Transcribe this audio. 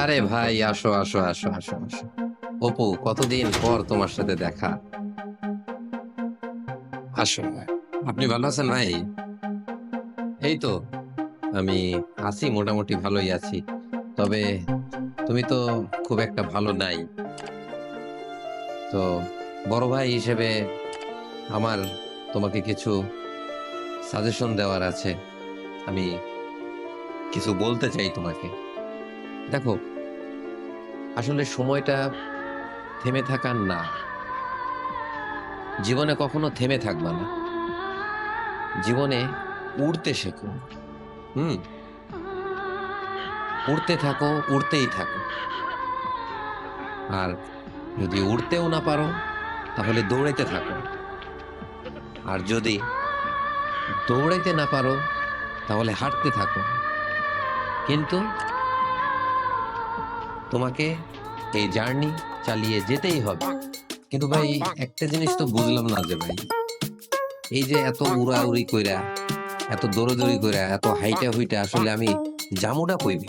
আরে ভাই আসো আসো আসো আসো আসো। অপু কতদিন পর তোমার সাথে দেখা? আসো আপনি ভালো আছেন ভাই? এই তো আমি আছি মোটামুটি ভালোই আছি। তবে তুমি তো খুব একটা ভালো নাই। তো বড় ভাই হিসেবে আমার তোমাকে কিছু সাজেশন দেওয়ার আছে। আমি কিছু বলতে চাই তোমাকে। দেখো, আসলে সময়টা থেমে থাকার না। জীবনে কখনো থেমে থাকবা না। জীবনে উড়তে শেখো। হুম? উড়তে থাকো, উড়তেই থাকো। আর যদি উড়তেও না পারো, তাহলে দৌড়াইতে থাকো। আর যদি দৌড়াইতে না পারো, তাহলে হাঁটতে থাকো। কিন্তু তোমাকে এই জার্নি চালিয়ে যেতেই হবে। কিন্তু ভাই, একটা জিনিস তো বুঝলাম না যে ভাই, এই যে এত উড়াউড়ি কইরা, এত দৌড়াদৌড়ি কইরা, এত হাইটা হুইটা আসলে আমি জামুটা কইবি